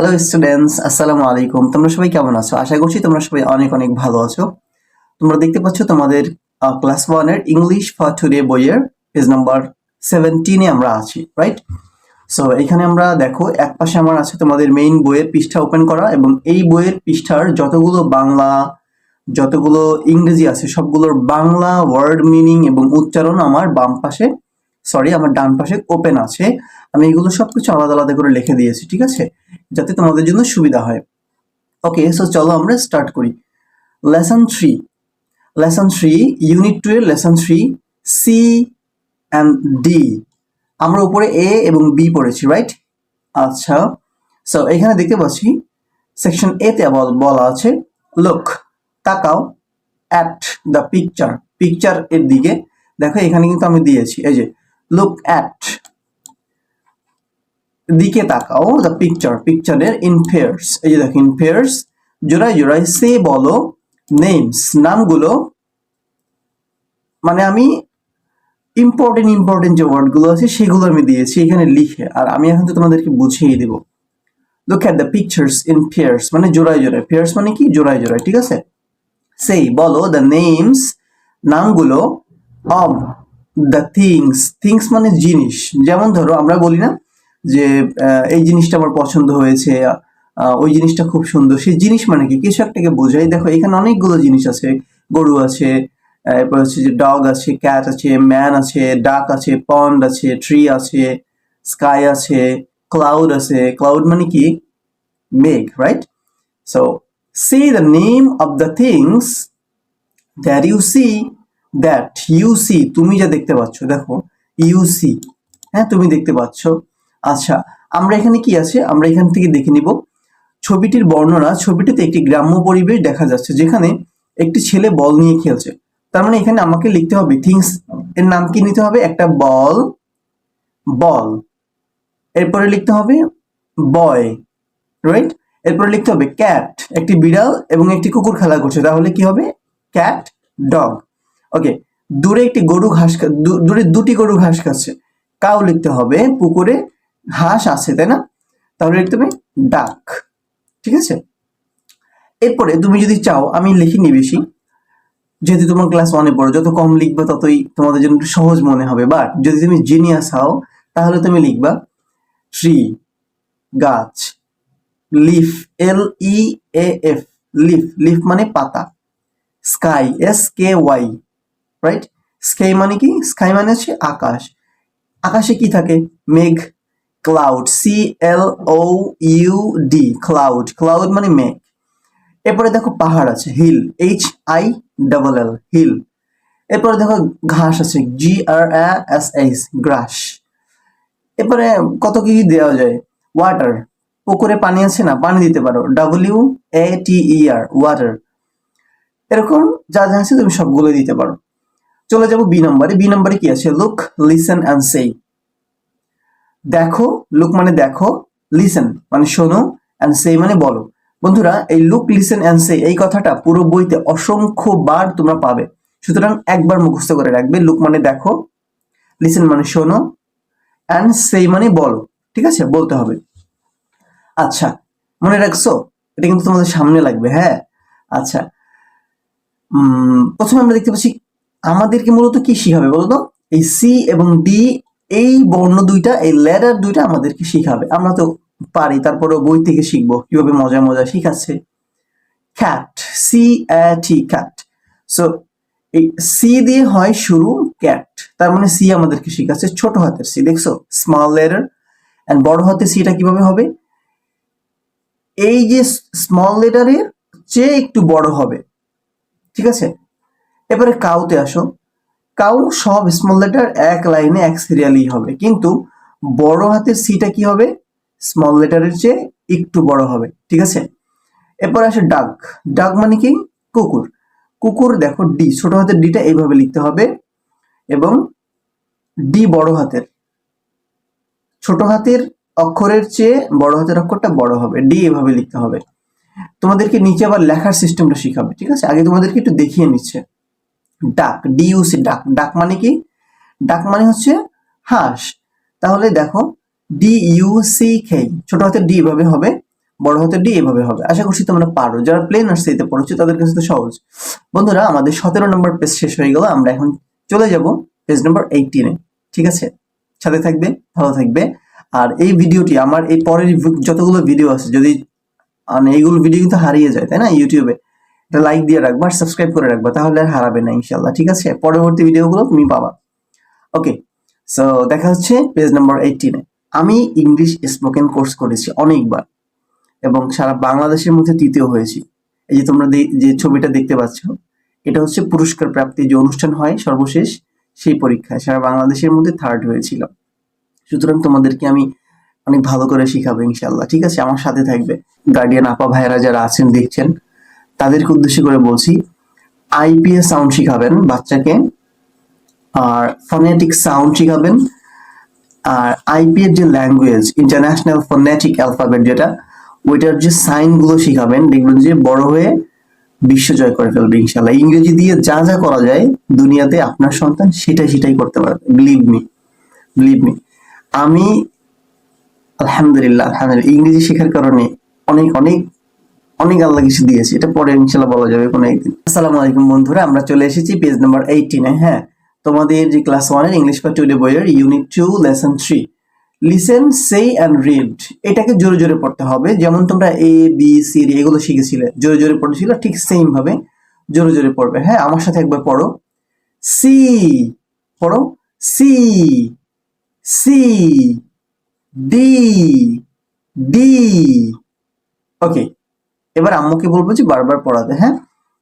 Hello students আসসালামু আলাইকুম তোমরা সবাই কেমন আছো? আশা করছি তোমরা সবাই অনেক অনেক ভালো আছো। তোমরা দেখতে পাচ্ছ তোমাদের ক্লাস ওয়ানের ইংলিশ ফর টুডে বইয়ের পেজ নাম্বার সেভেন্টিনে আমরা আছি রাইট সো এখানে আমরা দেখো, এক পাশে আমার আছে তোমাদের মেইন বইয়ের পৃষ্ঠা ওপেন করা এবং এই বইয়ের পৃষ্ঠার যতগুলো বাংলা, যতগুলো ইংরেজি আছে, সবগুলোর বাংলা ওয়ার্ড মিনিং এবং উচ্চারণ আমার বাম পাশে সরি আমার ডান পাশে ওপেন আছে। আমি এগুলো সব কিছু আলাদা আলাদা করে লিখে দিয়েছি, ঠিক আছে? যাতে তোমাদের জন্য সুবিধা হয়। ওকে সো চলো আমরা স্টার্ট করি। Lesson three lesson three unit two এর lesson three C and D আমরা উপরে এ এবং বি পড়েছি রাইট আচ্ছা সো এখানে দেখতে পাচ্ছি সেকশন এ তে বল- বলা আছে লুক তাকাও অ্যাট দ্য পিকচার পিকচার এর দিকে। দেখো, এখানে কিন্তু আমি দিয়েছি, এই যে লুক অ্যাট দিকে তাকাও দ্য পিকচার পিকচারের ইন পেয়ার্স এই যে দেখো ইন পেয়ার্স জোড়ায় জোড়ায় সে বলো নেমস নামগুলো মানে আমি ইম্পর্টেন্ট ইম্পর্টেন্ট যে ওয়ার্ডগুলো আছে, সেগুলো আমি দিয়েছি, এখানে লিখে, আর আমি এখন তো তোমাদেরকে বুঝিয়ে দেব। Look at the pictures in pairs মানে জোড়ায় জোড়ায় ফেয়ার্স মানে কি? জোড়ায় জোড়ায়, ঠিক আছে? সেই বলো দ্য নেমস নামগুলো অফ দ্য থিংস থিংস মানে জিনিস। যেমন ধরো, আমরা বলি না যে এই জিনিসটা আমার পছন্দ হয়েছে ওই জিনিসটা খুব সুন্দর। সেই জিনিস মানে কি? কিছু একটাকে বোঝাই। দেখো, এখানে অনেকগুলো জিনিস আছে। গরু আছে, এরপর হচ্ছে যে ডগ আছে ক্যাট আছে ম্যান আছে ডাক আছে পন্ড আছে ট্রি আছে স্কাই আছে ক্লাউড আছে। ক্লাউড মানে কি? মেঘ right so see the name of the things that you see that you see তুমি যা দেখতে পাচ্ছ, দেখো ইউ সি হ্যাঁ তুমি দেখতে পাচ্ছ। আচ্ছা আমরা এখানে কি আছে? আমরা এখান থেকে দেখে নিব। ছবিটির বর্ণনা, ছবিটিতে একটি গ্রাম্য পরিবেশ দেখা যাচ্ছে, যেখানে একটি ছেলে বল নিয়ে খেলছে। তার মানে এখানে আমাকে লিখতে হবে থিংস এর নাম কি নিতে হবে? একটা বল বল। এরপরে লিখতে হবে বয় রাইট এরপরে লিখতে হবে ক্যাট একটি বিড়াল এবং একটি কুকুর খেলা করছে। তাহলে কি হবে? ক্যাট ডগ ওকে দূরে একটি গরু ঘাস দূরে দুটি গরু ঘাস খাচ্ছে। কাউ লিখতে হবে, পুকুরে হাঁস আছে, তাই না? তাহলে লিখতে হবে ডাক, ঠিক আছে? এরপরে তুমি যদি চাও, আমি লিখিনি বেশি, যেহেতু তোমার ক্লাস ওয়ানে পড়ো, যত কম লিখবে ততই তোমাদের জন্য সহজ মনে হবে। বাট যদি তুমি জিনিয়াস হও, তাহলে তুমি লিখবা ট্রি গাছ leaf L E F leaf leaf মানে পাতা sky S K Y right sky মানে কি? স্কাই মানে হচ্ছে আকাশ। আকাশে কি থাকে? মেঘ cloud C L O U D cloud cloud মানে মেঘ। এরপরে দেখো পাহাড় আছে hill H I double L hill এরপরে দেখো ঘাস আছে জি আর এস এইচ গ্রাস এরপরে কত কি দেওয়া যায়? ওয়াটার পুকুরে পানি আছে না? পানি দিতে পারো। W A T E R water এরকম যা যা আছে তুমি সবগুলো দিতে পারো। চলে যাব বি নম্বরে বি নম্বরে কি আছে? লুক লিসেন অ্যান্ড সেই দেখো লুক মানে দেখো লিসেন মানে শোনো অ্যান্ড সেই মানে বলো। বন্ধুরা, এই লুক লিসেন অ্যান্ড সেই এই কথাটা পুরো বইতে অসংখ্য বার তোমরা পাবে। সুতরাং একবার মুখস্থ করে রাখবে। লুক মানে দেখো লিসেন মানে শোনো অ্যান্ড সেই মানে বলো। ঠিক আছে? বলতে হবে। আচ্ছা মনে রাখছো? এটা কিন্তু তোমাদের সামনে লাগবে হ্যাঁ? আচ্ছা প্রথমে আমরা দেখতে পাচ্ছি আমাদেরকে মূলত কি শিখাবে বলো তো এই সি এবং ডি এই বর্ণ দুইটা, এই লেটার দুইটা আমাদেরকে শিখাবে। আমরা তো পারি তারপরে বই থেকে শিখব, কীভাবে মজা মজা শিখাচ্ছে। Cat C T cat so এই সি দিয়ে হয় শুরু ক্যাট তার মানে সি আমাদেরকে শিখাচ্ছে ছোট হাতের সি দেখছ? স্মল লেটার অ্যান্ড বড় হাতের সিটা কীভাবে হবে? এই যে স্মল লেটারের চেয়ে একটু বড় হবে, ঠিক আছে? এবারে কাউতে আসো। কাউ সব স্মল লেটার এক লাইনে, এক সিরিয়ালই হবে। কিন্তু বড় হাতের সিটা কি হবে? স্মল লেটারের চেয়ে একটু বড় হবে। ঠিক আছে? এরপর আসে ডাক। ডাক মানে কি? কুকুর। কুকুর দেখো ডি ছোট হাতের ডিটা এইভাবে লিখতে হবে। এবং ডি বড় হাতের। ছোট হাতের অক্ষরের চেয়ে বড় হাতের অক্ষরটা বড় হবে। ডি এভাবে লিখতে হবে। তোমাদেরকে নিচে আবার লেখার সিস্টেমটা শিখাবে। ঠিক আছে? আগে তোমাদেরকে একটু দেখিয়ে নিচ্ছে। ডাক ডিইউসি ডাক ডাক মানে কি? ডাক মানে হচ্ছে হাঁস। তাহলে দেখো ডি ইউ সি কে ছোট হাতের ডি এভাবে হবে, বড় হাতের ডি এভাবে হবে। আশা করছি তোমরা পারো। যারা প্লেন নার্সারিতে পড়ছো তাদের কাছে তো সহজ। বন্ধুরা, আমাদের সতেরো নম্বর পেজ শেষ হয়ে গেল। আমরা এখন চলে যাব পেজ নম্বর এইটিনে ঠিক আছে? সাথে থাকবে, ভালো থাকবে। আর এই ভিডিওটি আমার এই পরের যতগুলো ভিডিও আছে, যদি মানে এইগুলো ভিডিও কিন্তু হারিয়ে যায়, তাই না? ইউটিউবে এটা লাইক দিয়ে রাখবা আর সাবস্ক্রাইব করে রাখবা, তাহলে আর হারাবে না ইনশাল্লাহ ঠিক আছে? পরবর্তী ভিডিওগুলো তুমি পাবা। ওকে সো দেখা হচ্ছে পেজ নাম্বার এইটিনে আমি ইংলিশ স্পোকেন কোর্স করেছি অনেকবার এবং সারা বাংলাদেশের মধ্যে তৃতীয় হয়েছি। এই যে তোমরা যে ছবিটা দেখতে পাচ্ছ, এটা হচ্ছে পুরস্কার প্রাপ্তি যে অনুষ্ঠান হয় সর্বশেষ, সেই পরীক্ষায় সারা বাংলাদেশের মধ্যে থার্ড হয়েছিল। সুতরাং তোমাদেরকে আমি অনেক ভালো করে শিখাবো ইনশাল্লাহ ঠিক আছে? আমার সাথে থাকবে গার্ডিয়ান আপা ভাইয়েরা যারা আছেন, দেখছেন। তাদেরকে উদ্দেশ্য করে বলছি আইপিএস সাউন্ড শিখাবেন বাচ্চাকে, আর ফনেটিক সাউন্ড শিখাবেন, আর আইপি এর যে ল্যাঙ্গুয়েজ ইন্টারন্যাশনাল ফোনেটিক অ্যালফাবেট যেটা, ওইটার যে সাইনগুলো শিখাবেন, দেখবেন যে বড় হয়ে বিশ্ব জয় করে ফেলবে ইনশাল্লাহ ইংরেজি দিয়ে যা যা করা যায় দুনিয়াতে আপনার সন্তান সেটাই সেটাই করতে পারবে। বিলিভ মি বিলিভ মি আমি, আলহামদুলিল্লাহ আলহামদুলিল্লাহ। ইংরেজি শেখার কারণে অনেক অনেক অনেক আল্লাহ কিছু দিয়েছে, এটা পরে ইনশাল্লাহ বলা যাবে কোনো একদিন। আসসালামু আলাইকুম বন্ধুরা, আমরা চলে এসেছি পেজ নাম্বার এইটিনে হ্যাঁ? তোমাদের যে ক্লাস ওয়ানের ইংলিশ বা টুডে বইয়ের unit two lesson three listen say and read এটাকে জোরে জোরে পড়তে হবে। যেমন তোমরা এ বি সি ডি এগুলো শিখেছিলে, জোরে জোরে পড়েছিল, ঠিক সেম ভাবে জোরে জোরে পড়বে। হ্যাঁ আমার সাথে একবার পড়ো। সি পড়ো। C C D D okay এবার আম্মুকে বলব যে বারবার পড়াতে হ্যাঁ?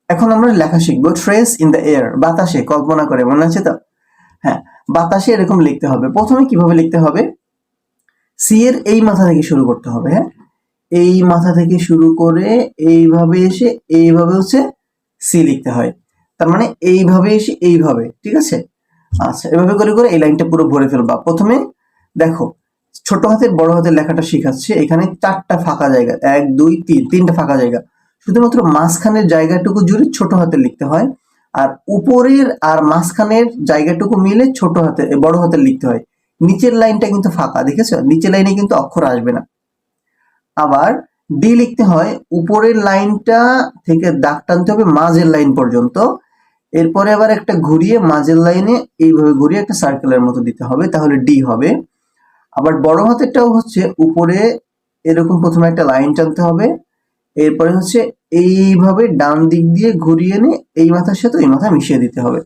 এখন আমরা লেখা শিখব ট্রেস ইন দ্য এয়ার বাতাসে, কল্পনা করে, মনে আছে তো? হ্যাঁ বাতাসে এরকম লিখতে হবে। প্রথমে কীভাবে লিখতে হবে? সি এর এই মাথা থেকে শুরু করতে হবে হ্যাঁ? এই মাথা থেকে শুরু করে এইভাবে এসে এইভাবে হচ্ছে সি লিখতে হয়। তার মানে এইভাবে এসে এইভাবে, ঠিক আছে? আচ্ছা এভাবে করে করে এই লাইনটা পুরো ভরে ফেলবা। প্রথমে দেখো ছোট হাতের, বড় হাতের লেখাটা শিখাচ্ছে। এখানে চারটা ফাঁকা জায়গা, এক, দুই, তিন, তিনটা ফাঁকা জায়গা। শুধুমাত্র মাঝখানের জায়গাটুকু জুড়ে ছোট হাতে লিখতে হয় আর উপরের আর মাঝখানের জায়গাটুকু মিলে ছোট হাতে বড় হাতে লিখতে হয়। নিচের লাইনটা কিন্তু ফাঁকা, দেখেছ? নিচের লাইনে কিন্তু অক্ষর আসবে না। আবার ডি লিখতে হয়, উপরের লাইনটা থেকে দাগ টানতে হবে মাঝের লাইন পর্যন্ত। এরপরে আবার একটা ঘুরিয়ে মাঝের লাইনে এইভাবে ঘুরিয়ে একটা সার্কেলের মতো দিতে হবে, তাহলে ডি হবে। আবার বড় হাতেরটাও হচ্ছে উপরে এরকম প্রথমে একটা লাইন টানতে হবে, এরপরে হচ্ছে এইভাবে ডান দিক দিয়ে ঘুরিয়ে এনে এই মাথার সাথে ওই মাথা মিশিয়ে দিতে হবে।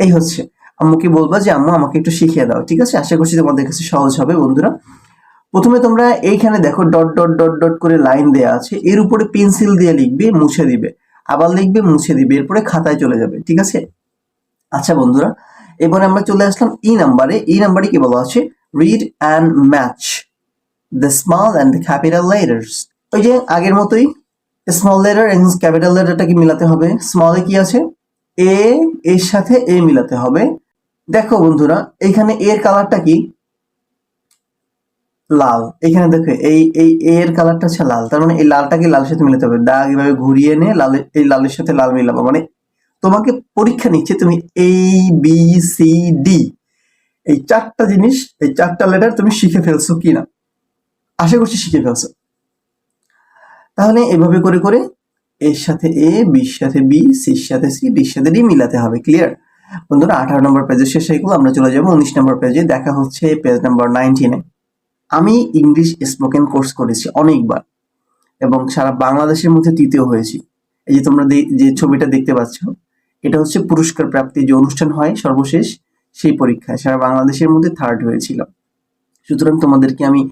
এই হচ্ছে। আম্মুকে বলবা যে, আম্মু, আমাকে একটু শিখিয়ে দাও, ঠিক আছে? আশা করছি তোমাদের কাছে সহজ হবে, বন্ধুরা। প্রথমে তোমরা এইখানে দেখো, ডট ডট ডট ডট করে লাইন দেয়া আছে। এর উপরে পেন্সিল দিয়ে লিখবে, মুছে দিবে। আবার লিখবে, মুছে দিবে, এরপরে খাতায় চলে যাবে, ঠিক আছে? আচ্ছা বন্ধুরা, এবারে আমরা চলে আসলাম ই নাম্বারে। ই নাম্বারে কি বলা আছে? Read and match the small and the capital letters ওই যে আগের মতোই স্মল লেটার এবং ক্যাপিটাল লেটারটাকে মিলাতে হবে? স্মলে কি আছে? এ এর সাথে এ মিলাতে হবে। দেখো বন্ধুরা, এখানে এর কালারটা কি? লাল। এখানে দেখো, এই এই এর কালারটা হচ্ছে লাল। তার মানে এই লালটাকে লালের সাথে মিলাতে হবে। দাগ এভাবে ঘুরিয়ে এনে লালের এই লালের সাথে লাল মিলাবো। মানে তোমাকে পরীক্ষা নিচ্ছে তুমি এই বি সি ডি এই চারটা জিনিস, এই চারটা লেটার তুমি শিখে ফেলছো কিনা? আশা করছি শিখে ফেলছো। তাহলে এভাবে করে করে এর সাথে এ, বির সাথে বি, সির সাথে সি, ডির সাথে ডি মিলাতে হবে ক্লিয়ার বন্ধুরা, আঠারো নম্বর পেজের শেষে এগুলো আমরা চলে যাব উনিশ নম্বর পেজে দেখা হচ্ছে পেজ নাম্বার নাইনটিনে আমি ইংলিশ স্পোকেন কোর্স করেছি অনেকবার এবং সারা বাংলাদেশের মধ্যে তৃতীয় হয়েছি। এই যে তোমরা যে ছবিটা দেখতে পাচ্ছ, এটা হচ্ছে পুরস্কার প্রাপ্তি যে অনুষ্ঠান হয়, সর্বশেষ। সেই পরীক্ষায়, সারা বাংলাদেশের মধ্যে থার্ড হয়েছিল। সুতরাং তোমাদেরকে আমি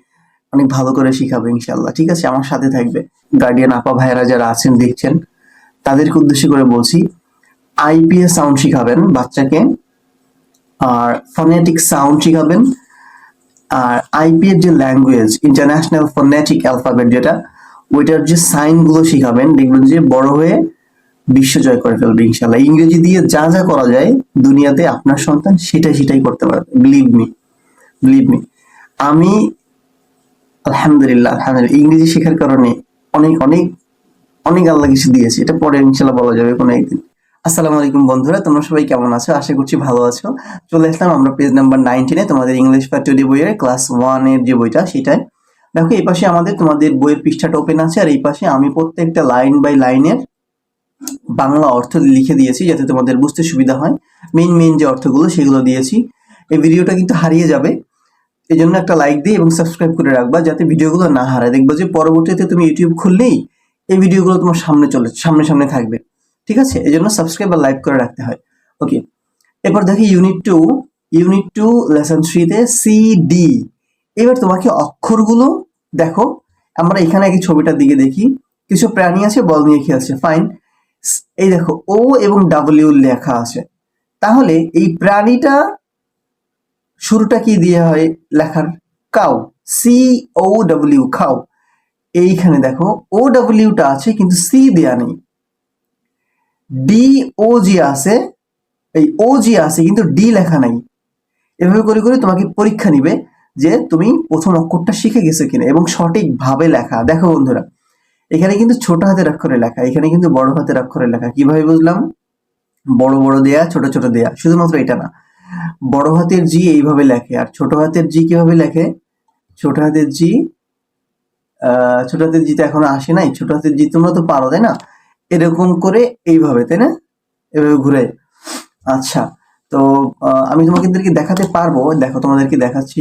অনেক ভালো করে শিখাবো ইনশাল্লাহ ঠিক আছে? আমার সাথে থাকবে গার্ডিয়ান আপা ভাইয়েরা যারা আছেন, দেখছেন, তাদেরকে উদ্দেশ্য করে বলছি আইপিএস সাউন্ড শিখাবেন বাচ্চাকে, আর ফনেটিক সাউন্ড শিখাবেন, আর আইপি এর যে ল্যাঙ্গুয়েজ ইন্টারন্যাশনাল ফোনেটিক অ্যালফাবেট যেটা, ওইটার যে সাইনগুলো শিখাবেন, দেখবেন যে বড় হয়ে বিশ্ব জয় করে ফেলবে ইনশাল্লাহ ইংরেজি দিয়ে যা যা করা যায় দুনিয়াতে আপনার সন্তান সেটাই সেটাই করতে পারবে। বিলিভ মি বিলিভ মি আমি, আলহামদুলিল্লাহ আলহামদুলিল্লাহ। ইংরেজি শেখার কারণে অনেক অনেক অনেক আল্লাহ কিছু দিয়েছে। এটা পরে ইনশাল্লাহ বলা যাবে কোনো একদিন। আসসালামু আলাইকুম বন্ধুরা, তোমরা সবাই কেমন আছো? আশা করছি ভালো আছো। চলে আসলাম আমরা পেজ নাম্বার নাইনটিনে তোমাদের ইংলিশ টুডে বইয়ের ক্লাস ওয়ানের যে বইটা সেটাই দেখো, এই পাশে আমাদের তোমাদের বইয়ের পৃষ্ঠাটা ওপেন আছে। আর এই পাশে আমি প্রত্যেকটা লাইন বাই লাইনের বাংলা অর্থ লিখে দিয়েছি যাতে তোমাদের বুঝতে সুবিধা হয়। মেইন মেইন যে অর্থগুলো সেগুলো দিয়েছি। এই ভিডিওটা কিন্তু হারিয়ে যাবে। এই জন্য একটা লাইক দিয়ে এবং সাবস্ক্রাইব করে রাখবা যাতে ভিডিওগুলো না হারায়। দেখব যে পরবর্তীতে তুমি ইউটিউব খুললেই এই ভিডিওগুলো তোমার সামনে চলে, সামনে সামনে থাকবে। ঠিক আছে? এই জন্য সাবস্ক্রাইব আর লাইক করে রাখতে হয়। ওকে এরপর দেখি unit two unit two lesson থ্রিতে সি ডি এবার তোমাকে অক্ষরগুলো দেখো। আমরা এখানে আগে ছবিটার দিকে দেখি। কিছু প্রাণী আছে, বল নিয়ে খেলছে। ফাইন এই দেখো ও এবং ডাব্লিউ লেখা আছে। তাহলে এই প্রাণীটা শুরুটা কি দিয়ে হয় লেখার? কাউ সি ও ডাব্লিউ খাও। এইখানে দেখো ও ডাব্লিউটা আছে কিন্তু সি দেয়া নেই। ডি ও জি আছে, এই ও জি আছে কিন্তু ডি লেখা নাই। এভাবে করে করে তোমাকে পরীক্ষা নিবে যে তুমি প্রথম অক্ষরটা শিখে গেছো কিনা এবং সঠিকভাবে লেখা। দেখো বন্ধুরা এখানে কিন্তু ছোট হাতের অক্ষরে লেখা, এখানে কিন্তু বড় হাতের অক্ষরে লেখা। কীভাবে বুঝলাম? বড় বড় দেয়া, ছোট ছোট দেয়া। শুধুমাত্র এটা না। বড় হাতের জি এইভাবে লেখে, আর ছোট হাতের জি কীভাবে লেখে? ছোট হাতের জি ছোট হাতের জি তো এখনও আসে নাই। ছোট হাতের জি তোমরা তো পারো, তাই না? এরকম করে এইভাবে, তাই না? এভাবে ঘুরে। আচ্ছা তো আমি তোমাদেরকে দেখাতে পারব। দেখো, তোমাদেরকে দেখাচ্ছি।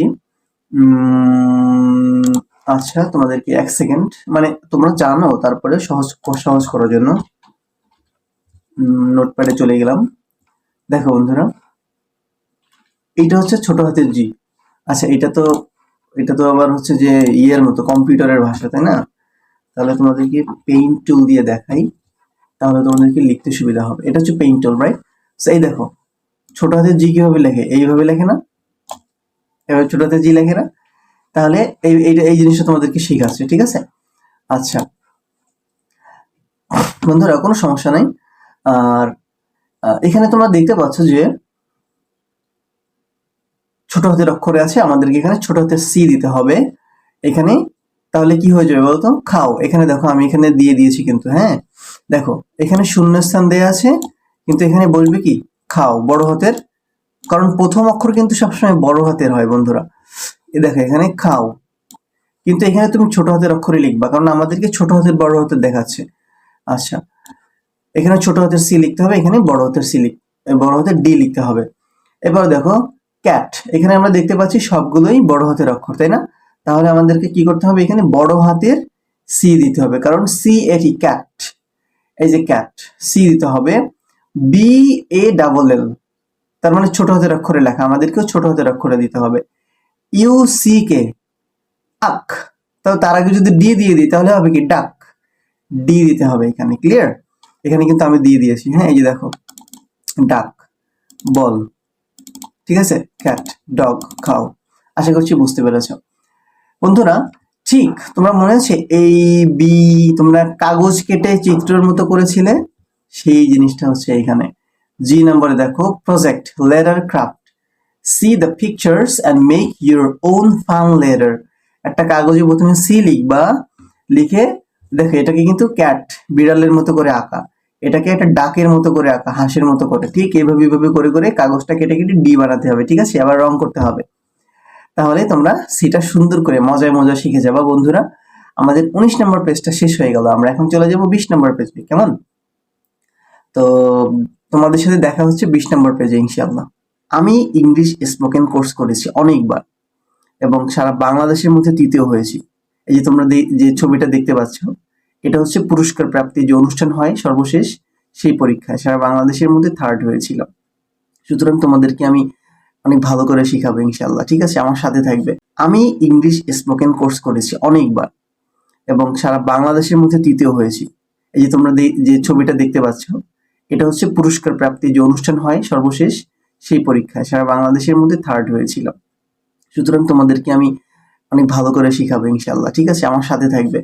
আচ্ছা তোমাদেরকে এক সেকেন্ড মানে তোমরা জানো, তারপরে সহজ সহজ করার জন্য। নোটপ্যাডে চলে গেলাম। দেখো বন্ধুরা এইটা হচ্ছে ছোট হাতের জি আচ্ছা এটা তো এটা তো আবার হচ্ছে যে ইয়ের মতো, কম্পিউটারের ভাষা, তাই না? তাহলে তোমাদেরকে পেইন্ট টুল দিয়ে দেখাই। তাহলে তোমাদেরকে লিখতে সুবিধা হবে। এটা হচ্ছে পেইন্ট টুল রাইট এই দেখো, ছোট হাতের জি কীভাবে লেখে? এইভাবে লেখে না? এবার ছোট হাতের জি লেখে না? তাহলে এই এই জিনিসটা তোমাদেরকে শেখাচ্ছে, ঠিক আছে? আচ্ছা। বন্ধুরা, কোনো সমস্যা নাই। আর এখানে তোমরা দেখতে পাচ্ছ যে ছোট হাতের অক্ষরে আছে, আমাদেরকে এখানে ছোট হাতের সি দিতে হবে। এখানে, তাহলে কি হয়ে যাবে বলতো? খাও। এখানে দেখো, আমি এখানে দিয়ে দিয়েছি কিন্তু হ্যাঁ? দেখো, এখানে শূন্য স্থান দেয়া আছে, কিন্তু এখানে বলবে কি? খাও। বড় হাতের, কারণ প্রথম অক্ষর কিন্তু সবসময় বড় হাতের হয়, বন্ধুরা। এ দেখো, এখানে খাও। কিন্তু এখানে তুমি ছোট হাতের অক্ষরে লিখবা, কারণ আমাদেরকে ছোট হাতের বড় হাতের দেখাচ্ছে। আচ্ছা এখানে ছোট হাতের সি লিখতে হবে, এখানে বড় হাতের সি লিখ বড় হাতের ডি লিখতে হবে। এবার দেখো, ক্যাট, এখানে আমরা দেখতে পাচ্ছি সবগুলোই বড় হাতের অক্ষর, তাই না? তাহলে আমাদেরকে কি করতে হবে, এখানে বড় হাতের সি দিতে হবে, কারণ সি এটি ক্যাট। এই যে ক্যাট সি দিতে হবে বি এ ডাবল এল তার মানে ছোট হাতের অক্ষরে লেখা, আমাদেরকেও ছোট হাতের অক্ষরে দিতে হবে। ইউ সি কে আক তাহলে তার আগে যদি ডি দিয়ে দিই, তাহলে হবে কি ডাক ডি দিতে হবে এখানে ক্লিয়ার এখানে কিন্তু আমি দিয়ে দিয়েছি হ্যাঁ এই যে দেখো ডাক বল ঠিক আছে? ক্যাট ডগ খাও আশা করছি বুঝতে পেরেছ। বন্ধুরা, ঠিক, তোমরা মনে আছে এই বি তোমরা কাগজ কেটে চিত্রের মতো করেছিলে? সেই জিনিসটা হচ্ছে এখানে। জি নম্বরে দেখো project letter craft see the pictures and make your own fun letter একটা কাগজে প্রথমে সি লিখবা, লিখে দেখো, এটাকে কিন্তু ক্যাট বিড়ালের মতো করে আঁকা। এটাকে একটা ডাকের মতো করে আঁকা, হাঁসের মতো করে। ঠিক এইভাবে এইভাবে করে করে কাগজটা কেটে কেটে ডি বানাতে হবে, ঠিক আছে? আবার রং করতে হবে। তাহলে তোমরা সেটা সুন্দর করে মজায় মজা শিখে যাবা, বন্ধুরা। আমাদের উনিশ নম্বর পেজটা শেষ হয়ে গেল, আমরা এখন চলে যাব বিশ নম্বর পেজে কেমন? তো তোমাদের সাথে দেখা হচ্ছে বিশ নম্বর পেজে ইনশাআল্লাহ। আমি ইংলিশ স্পোকেন কোর্স করেছি অনেকবার এবং সারা বাংলাদেশের মধ্যে তৃতীয় হয়েছি। এই যে তোমরা যে ছবিটা দেখতে পাচ্ছ, এটা হচ্ছে পুরস্কার প্রাপ্তি যে অনুষ্ঠান হয় সর্বশেষ, সেই পরীক্ষায় সারা বাংলাদেশের মধ্যে থার্ড হয়েছিল। সুতরাং তোমাদেরকে আমি অনেক ভালো করে শিখাবো ইনশাল্লাহ ঠিক আছে? আমার সাথে থাকবে। আমি ইংলিশ স্পোকেন কোর্স করেছি অনেকবার এবং সারা বাংলাদেশের মধ্যে তৃতীয় হয়েছি। এই যে তোমরা যে ছবিটা দেখতে পাচ্ছ, এটা হচ্ছে পুরস্কার প্রাপ্তি যে অনুষ্ঠান হয় সর্বশেষ সেই পরীক্ষায়, সারা বাংলাদেশের মধ্যে থার্ড হয়েছিল। সুতরাং তোমাদেরকে আমি অনেক ভালো করে শিখাবো ইনশাল্লাহ ঠিক আছে? আমার সাথে থাকবে।